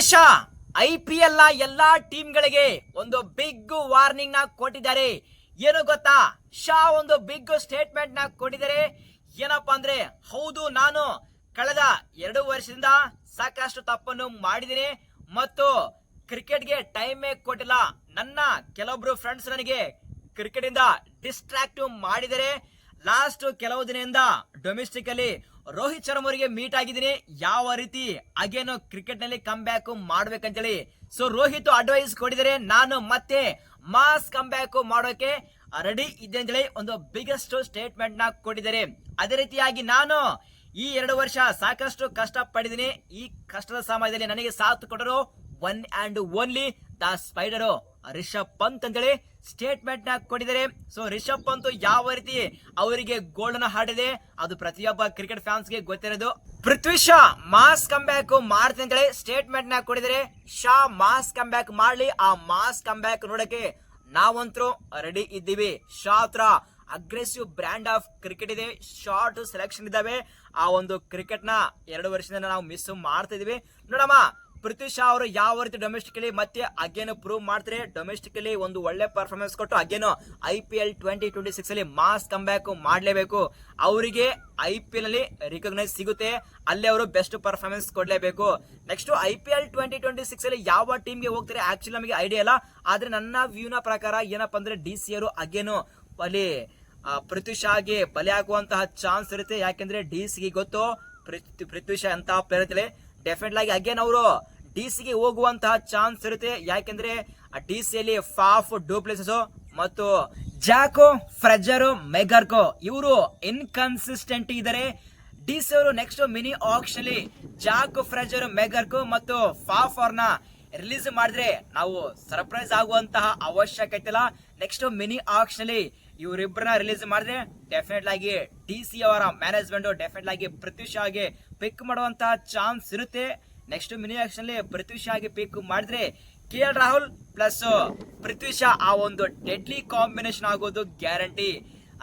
Shah I P ಎಲ್ನ ಎಲ್ಲಾ ಟೀಮ್ಗಳಿಗೆ ಒಂದು big ವಾರ್ನಿಂಗ್ನ ಕೊಟ್ಟಿದ್ದಾರೆ. ಏನು ಗೊತ್ತಾ? ಶಾ ಒಂದು ಬಿಗ್ ಸ್ಟೇಟ್ಮೆಂಟ್ನ ಕೊಟ್ಟಿದ್ದಾರೆ. ಏನಪ್ಪಾ ಅಂದ್ರೆ, ಹೌದು, ನಾನು ಕಳೆದ ಎರಡು ವರ್ಷದಿಂದ ಸಾಕಷ್ಟು ತಪ್ಪನ್ನು ಮಾಡಿದ್ದೀನಿ ಮತ್ತು ಕ್ರಿಕೆಟ್ಗೆ ಟೈಮೇ ಕೊಟ್ಟಿಲ್ಲ. ನನ್ನ ಕೆಲವೊಬ್ರು ಫ್ರೆಂಡ್ಸ್ ನನಗೆ ಕ್ರಿಕೆಟ್ ಇಂದ ಡಿಸ್ಟ್ರಾಕ್ಟ್ ಮಾಡಿದರೆ ಲಾಸ್ಟ್ ಕೆಲವು ದಿನದಿಂದ ಡೊಮೆಸ್ಟಿಕ್ ಅಲ್ಲಿ ರೋಹಿತ್ ಶರ್ಮಾ ಅವರಿಗೆ ಮೀಟ್ ಆಗಿದ್ದೀನಿ. ಯಾವ ರೀತಿ? ಅಗೇನು ಕ್ರಿಕೆಟ್ನಲ್ಲಿ ಕಮ್ ಬ್ಯಾಕ್ ಮಾಡ್ಬೇಕಂತೇಳಿ. ಸೊ ರೋಹಿತ್ ಅಡ್ವೈಸ್ ಕೊಡಿದರೆ ನಾನು ಮತ್ತೆ ಮಾಸ್ ಕಮ್ ಬ್ಯಾಕ್ ಮಾಡೋಕೆ ರೆಡಿ ಇದೆ ಅಂತೇಳಿ ಒಂದು ಬಿಗ್ಗೆಸ್ಟ್ ಸ್ಟೇಟ್ಮೆಂಟ್ನ ಕೊಟ್ಟಿದ್ದಾರೆ. ಅದೇ ರೀತಿಯಾಗಿ ನಾನು ಈ ಎರಡು ವರ್ಷ ಸಾಕಷ್ಟು ಕಷ್ಟ ಪಡಿದ್ದೀನಿ ಈ ಕಷ್ಟದ ಸಮಯದಲ್ಲಿ ನನಗೆ ಸಾಥ್ ಕೊಟ್ಟರು one and only the spider Rishabh Pant ಅಂತೇಳಿ ಸ್ಟೇಟ್ಮೆಂಟ್ನ ಕೊಟ್ಟಿದ್ದಾರೆ. ಸೊ ರಿಷಬ್ ಪಂತ್ ಯಾವ ರೀತಿ ಅವರಿಗೆ ಗೋಲ್ಡ್ನ ಹಾಡಿದೆ, ಅದು ಪ್ರತಿಯೊಬ್ಬ ಕ್ರಿಕೆಟ್ ಫ್ಯಾನ್ಸ್ಗೆ ಗೊತ್ತಿರೋದು. Prithvi Shaw, mass come back ಮಾಡ್ತೀನಿ ಅಂತೇಳಿ ಸ್ಟೇಟ್ಮೆಂಟ್ನ ಕೊಟ್ಟಿದ್ದಾರೆ. ಶಾ, ಮಾಸ್ ಕಮ್ ಬ್ಯಾಕ್ ಮಾಡ್ಲಿ, ಆ ಮಾಸ್ ಕಮ್ ಬ್ಯಾಕ್ ನೋಡಕ್ಕೆ ನಾವಂತರೂ ರೆಡಿ ಇದ್ದೀವಿ. ಶಾ ಹತ್ರ ಅಗ್ರೆಸಿವ್ ಬ್ರ್ಯಾಂಡ್ ಆಫ್ ಕ್ರಿಕೆಟ್ ಇದೆ. ಶಾರ್ಟ್ ಸೆಲೆಕ್ಷನ್ ಇದಾವೆ ಆ ಒಂದು ಕ್ರಿಕೆಟ್ನ ಎರಡು ವರ್ಷದಿಂದ ನಾವು ಮಿಸ್ ಮಾಡ್ತಾ ಇದೀವಿ ನೋಡಮ್ಮ ಪೃಥ್ವಿ ಶಾ ಅವರು ಯಾವ ರೀತಿ ಡೊಮೆಸ್ಟಿಕಲಿ ಮತ್ತೆ ಅಗೇನು ಪ್ರೂವ್ ಮಾಡ್ತಾರೆ? ಡೊಮೆಸ್ಟಿಕಲಿ ಒಂದು ಒಳ್ಳೆ ಪರ್ಫಾರ್ಮೆನ್ಸ್ ಕೊಟ್ಟು again I P L twenty twenty six ಅಲ್ಲಿ ಮಾಸ್ ಕಮ್ ಬ್ಯಾಕ್ ಮಾಡಲೇಬೇಕು. ಅವರಿಗೆ ಐ ಪಿ ಎಲ್ ಅಲ್ಲಿ ರಿಕಗ್ನೈಸ್ ಸಿಗುತ್ತೆ. ಅಲ್ಲೇ ಅವರು ಬೆಸ್ಟ್ ಪರ್ಫಾರ್ಮೆನ್ಸ್ ಕೊಡಲೇಬೇಕು. Next I P L twenty twenty six ಅಲ್ಲಿ ಯಾವ ಟೀಮ್ಗೆ ಹೋಗ್ತಾರೆ? ಆಕ್ಚುಲಿ ನಮಗೆ ಐಡಿಯಾ ಇಲ್ಲ. ಆದ್ರೆ ನನ್ನ ವ್ಯೂನ ಪ್ರಕಾರ ಏನಪ್ಪ ಅಂದ್ರೆ ಡಿ ಸಿ ಅವರು ಅಗೇನು ಅಲ್ಲಿ ಪೃಥ್ವಿ ಶಾಗೆ ಬಲಿ ಆಗುವಂತಹ ಚಾನ್ಸ್ ಇರುತ್ತೆ. ಯಾಕೆಂದ್ರೆ ಡಿ ಸಿಗೆ ಗೊತ್ತು. ಪೃಥ್ವಿ ಪೃಥ್ವಿ ಶಾ ಅಂತ ಪ್ಲೇಯರ್ ಇರ್ತಾರೆ ಡೆಫಿನೆಟ್ ಆಗಿ ಅಗೇನ್ ಅವರು ಡಿ ಸಿಗೆ ಹೋಗುವಂತಹ ಚಾನ್ಸ್ ಇರುತ್ತೆ. ಯಾಕೆಂದ್ರೆ ಡಿ ಸಿಯಲ್ಲಿ ಫಾಫ್ ಡೂಪ್ಲೇಸಸ್ ಮತ್ತು ಜಾಕೋ ಫ್ರೆಜರ್ ಮೆಗರ್ಕೋ ಇವರು ಇನ್ಕನ್ಸಿಸ್ಟೆಂಟ್ ಇದ್ದಾರೆ. ಡಿ ಸಿ ಅವರು next mini auction Jake Fraser McGurk ಮತ್ತು ಫಾಫ್ ಅವ್ರನ್ನ ರಿಲೀಸ್ ಮಾಡಿದ್ರೆ ನಾವು ಸರ್ಪ್ರೈಸ್ ಆಗುವಂತಹ ಅವಶ್ಯಕತೆ ಇಲ್ಲ. ನೆಕ್ಸ್ಟ್ ಮಿನಿ ಆಕ್ಷನ್ ಅಲ್ಲಿ ಇವರಿಬ್ಬರನ್ನ ರಿಲೀಸ್ ಮಾಡಿದ್ರೆ ಡೆಫಿನೆಟ್ ಆಗಿ ಡಿ ಸಿ ಅವರ ಮ್ಯಾನೇಜ್ಮೆಂಟ್ ಡೆಫಿನೆಟ್ ಆಗಿ ಪೃಥ್ವಿ ಆಗಿ ಪಿಕ್ ಮಾಡುವಂತಹ ಚಾನ್ಸ್ ಇರುತ್ತೆ. ನೆಕ್ಸ್ಟ್ ಮಿನಿ ಆಕ್ಷನ್ ಅಲ್ಲಿ ಆಗಿ ಪಿಕ್ ಮಾಡಿದ್ರೆ K L Rahul plus Prithvi ಆ ಒಂದು ಡೆಡ್ಲಿ ಕಾಂಬಿನೇಷನ್ ಆಗೋದು ಗ್ಯಾರಂಟಿ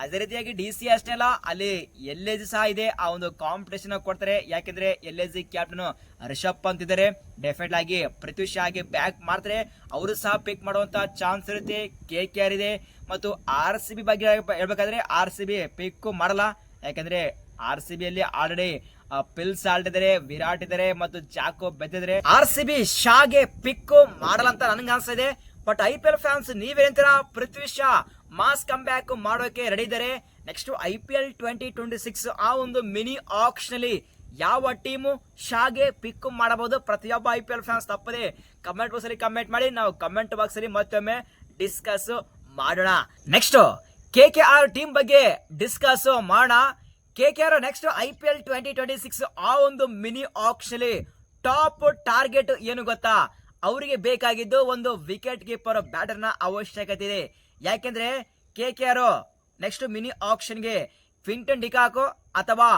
ಅದೇ ರೀತಿಯಾಗಿ ಡಿ ಸಿ ಅಷ್ಟೇ ಅಲ್ಲ, ಅಲ್ಲಿ ಎಲ್ ಎಜ್ ಸಹ ಇದೆ. ಆ ಒಂದು ಕಾಂಪಿಟೇಷನ್ ಕೊಡ್ತಾರೆ. ಯಾಕೆಂದ್ರೆ ಎಲ್ ಎಜ್ ಕ್ಯಾಪ್ಟನ್ ರಿಷಬ್ ಪಂತ್ ಇದ್ದಾರೆ. ಡೆಫಿನೆಟ್ ಆಗಿ ಪೃಥ್ವಿ ಶಾಗೆ ಬ್ಯಾಕ್ ಮಾಡ್ತಾರೆ. ಅವರು ಸಹ ಪಿಕ್ ಮಾಡುವಂತ ಚಾನ್ಸ್ ಇರುತ್ತೆ. ಕೆ ಕೆ ಆರ್ ಇದೆ. ಮತ್ತು ಆರ್ ಸಿ ಬಿ ಬಗ್ಗೆ ಹೇಳ್ಬೇಕಾದ್ರೆ ಆರ್ ಸಿ ಬಿ ಪಿಕ್ ಮಾಡಲ್ಲ. ಯಾಕಂದ್ರೆ ಆರ್ ಸಿ ಬಿ ಅಲ್ಲಿ ಆಲ್ರೆಡಿ ಪಿಲ್ಸ್ ಆಲ್ಟಿದ್ದಾರೆ ವಿರಾಟ್ ಇದ್ದಾರೆ, ಮತ್ತು ಜಾಕೋ ಬೆದ್ದಿದ್ದಾರೆ ಆರ್ ಸಿ ಬಿ ಶಾಗೆ ಪಿಕ್ ಮಾಡಲ್ಲ ಅಂತ ನನಗೆ ಅನ್ಸ್ತಾ ಇದೆ. But I P L fans ನೀವೇನಂತೀರಾ Prithvi Shaw mass come back ಮಾಡೋಕೆ ರೆಡಿ ಇದ್ದಾರೆ. Next I P L twenty twenty six ಆ ಒಂದು ಮಿನಿ ಆಕ್ಷನ್ ಅಲ್ಲಿ ಯಾವ ಟೀಮು ಶಾಗೆ ಪಿಕ್ ಮಾಡಬಹುದು? ಪ್ರತಿಯೊಬ್ಬ ಐ ಪಿ ಎಲ್ ಫ್ಯಾನ್ಸ್ ತಪ್ಪದೆ ಕಮೆಂಟ್ ಬಾಕ್ಸ್ ಅಲ್ಲಿ ಕಮೆಂಟ್ ಮಾಡಿ. ನಾವು ಕಮೆಂಟ್ ಬಾಕ್ಸ್ ಅಲ್ಲಿ ಮತ್ತೊಮ್ಮೆ ಡಿಸ್ಕಸ್ ಮಾಡೋಣ. Next K K R team ಬಗ್ಗೆ ಡಿಸ್ಕಸ್ ಮಾಡೋಣ. K K R next I P L twenty twenty six ಆ ಒಂದು ಮಿನಿ ಆಕ್ಷನ್ ಅಲ್ಲಿ ಟಾಪ್ ಟಾರ್ಗೆಟ್ ಏನು ಗೊತ್ತಾ? ಅವರಿಗೆ ಬೇಕಾಗಿದ್ದು ಒಂದು ವಿಕೆಟ್ ಕೀಪರ್ ಬ್ಯಾಟರ್ನ ಅವಶ್ಯಕತೆ ಇದೆ. ಯಾಕೆಂದ್ರೆ K K R next mini ಆಕ್ಷನ್ಗೆ Quinton de Kock ಅಥವಾ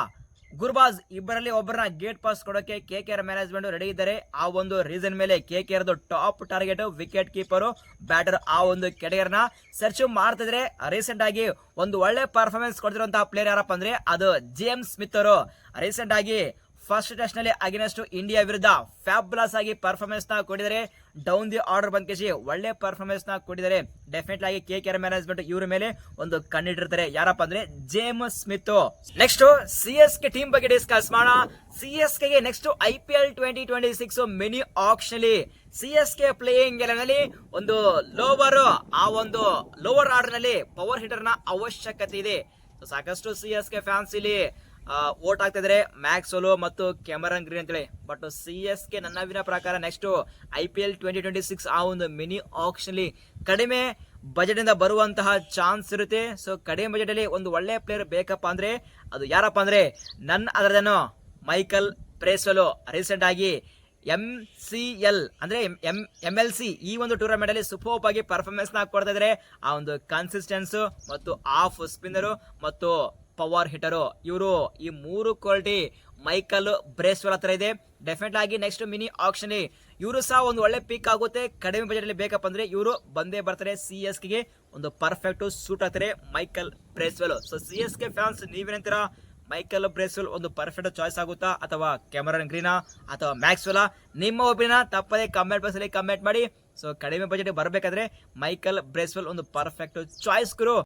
ಗುರ್ಬಾಜ್ ಇಬ್ಬರಲ್ಲಿ ಒಬ್ಬರನ್ನ ಗೇಟ್ ಪಾಸ್ ಕೊಡೋಕೆ K K R management ready ಇದ್ದಾರೆ. ಆ ಒಂದು ರೀಸನ್ ಮೇಲೆ K K ಆರ್ದು top target wicket keeper batter ಆ ಒಂದು ಕೆಡೆಯರ್ನ ಸರ್ಚ್ ಮಾಡ್ತಿದ್ರೆ ರೀಸೆಂಟ್ ಆಗಿ ಒಂದು ಒಳ್ಳೆ ಪರ್ಫಾರ್ಮೆನ್ಸ್ ಕೊಡ್ತಿರುವಂತಹ ಪ್ಲೇಯರ್ ಯಾರಪ್ಪ ಅಂದ್ರೆ ಅದು ಜೇಮ್ಸ್ ಸ್ಮಿತ್ ಅವರು. ರೀಸೆಂಟ್ ಆಗಿ ಫಸ್ಟ್ ಟೆಸ್ಟ್ನಲ್ಲಿ ಅಗೇನೆಸ್ಟ್ ಇಂಡಿಯಾ ವಿರುದ್ಧ ಫ್ಯಾಬ್ಲಸ್ ಆಗಿ ಪರ್ಫಾರ್ಮೆನ್ಸ್ನ ಕೊಟ್ಟಿದ್ದಾರೆ. ಡೌನ್ ದಿ ಆರ್ಡರ್ ಬಂದ್ ಕೇಸಿ ಒಳ್ಳೆ ಪರ್ಫಾರ್ಮೆನ್ಸ್ನ ಕೊಟ್ಟಿದ್ದಾರೆ. ಡೆಫಿನೆಟ್ ಆಗಿ ಕೆ ಆರ್ ಮ್ಯಾನೇಜ್ಮೆಂಟ್ ಇವ್ರ ಮೇಲೆ ಒಂದು ಕಣ್ಣಿಟ್ಟಿರ್ತಾರೆ ಯಾರಪ್ಪ ಅಂದ್ರೆ James Smith next C S K team ಬಗ್ಗೆ ಡಿಸ್ಕಸ್ ಮಾಡೋಣ. C S ಕೆಗೆ next I P L twenty twenty six mini auction C S K ಪ್ಲೇಯಿಂಗ್ನಲ್ಲಿ ಒಂದು ಲೋವರ್ ಆ ಒಂದು ಲೋವರ್ ಆರ್ಡರ್ನಲ್ಲಿ ಪವರ್ ಹಿಟರ್ನ ಅವಶ್ಯಕತೆ ಇದೆ. ಸಾಕಷ್ಟು ಸಿ ಎಸ್ ಕೆ ಫ್ಯಾನ್ಸ್ ಇಲ್ಲಿ ಓಟ್ ಆಗ್ತಿದ್ರೆ ಮ್ಯಾಕ್ಸ್ ಸೋಲೋ ಮತ್ತು ಕ್ಯಾಮರನ್ ಗ್ರೀನ್ ಅಂತೇಳಿ. ಬಟ್ ಸಿ ಎಸ್ ಕೆ ನನ್ನ ಅವಿನ ಪ್ರಕಾರ next I P L twenty twenty six ಆ ಒಂದು ಮಿನಿ ಆಕ್ಷನ್ ಅಲ್ಲಿ ಕಡಿಮೆ ಬಜೆಟ್ ಇಂದ ಬರುವಂತಹ ಚಾನ್ಸ್ ಇರುತ್ತೆ. ಸೊ ಕಡಿಮೆ ಬಜೆಟ್ ಅಲ್ಲಿ ಒಂದು ಒಳ್ಳೆ ಪ್ಲೇಯರ್ ಬೇಕಪ್ಪ ಅಂದ್ರೆ ಅದು ಯಾರಪ್ಪ ಅಂದ್ರೆ ನನ್ನ ಅದರದೇನೋ ಮೈಕಲ್ ಪ್ರೇಸೋಲೋ ರೀಸೆಂಟ್ ಆಗಿ ಎಂ ಸಿ ಎಲ್ ಅಂದ್ರೆ ಎಂ ಎಂ ಎಲ್ ಸಿ ಈ ಒಂದು ಟೂರ್ನಮೆಂಟ್ ಅಲ್ಲಿ ಸೂಪರ್ ಆಗಿ ಪರ್ಫಾರ್ಮೆನ್ಸ್ನ ಕೊಡ್ತಾ ಇದ್ದಾರೆ ಆ ಒಂದು ಕನ್ಸಿಸ್ಟೆನ್ಸ್ ಮತ್ತು ಆಫ್ ಸ್ಪಿನ್ನರು ಮತ್ತು ಪವರ್ ಹಿಟರು ಇವರು ಈ ಮೂರು ಕ್ವಾಲಿಟಿ ಮೈಕಲ್ ಬ್ರೇಸ್ವೆಲ್ ಹತ್ರ ಇದೆ. ಡೆಫಿನೆಟ್ ಆಗಿ ನೆಕ್ಸ್ಟ್ ಮಿನಿ ಆಕ್ಷನ್ ಇವರು ಸಹ ಒಂದು ಒಳ್ಳೆ ಪಿಕ್ ಆಗುತ್ತೆ. ಕಡಿಮೆ ಬಜೆಟ್ ಅಲ್ಲಿ ಬೇಕಪ್ಪ ಅಂದ್ರೆ ಇವರು ಬಂದೇ ಬರ್ತಾರೆ ಸಿ ಎಸ್ಗೆ. ಒಂದು ಪರ್ಫೆಕ್ಟ್ ಸೂಟ್ ಆಗ್ತಾರೆ Michael Bracewell. So C S K fans ನೀವೇನಂತೀರಾ Michael Bracewell ಒಂದು ಪರ್ಫೆಕ್ಟ್ ಚಾಯ್ಸ್ ಆಗುತ್ತಾ? ಅಥವಾ ಕ್ಯಾಮರನ್ ಗ್ರೀನಾ? ಅಥವಾ ಮ್ಯಾಕ್ಸ್ವೆಲಾ ನಿಮ್ಮ ಒಬ್ಬಿನ ತಪ್ಪದೆ ಕಮೆಂಟ್ ಬಾಕ್ಸಲ್ಲಿ ಕಮೆಂಟ್ ಮಾಡಿ. ಸೊ ಕಡಿಮೆ ಬಜೆಟ್ ಬರಬೇಕಾದ್ರೆ ಮೈಕಲ್ ಬ್ರೇಸ್ವೆಲ್ ಒಂದು ಪರ್ಫೆಕ್ಟ್ ಚಾಯ್ಸ್ ಗುರು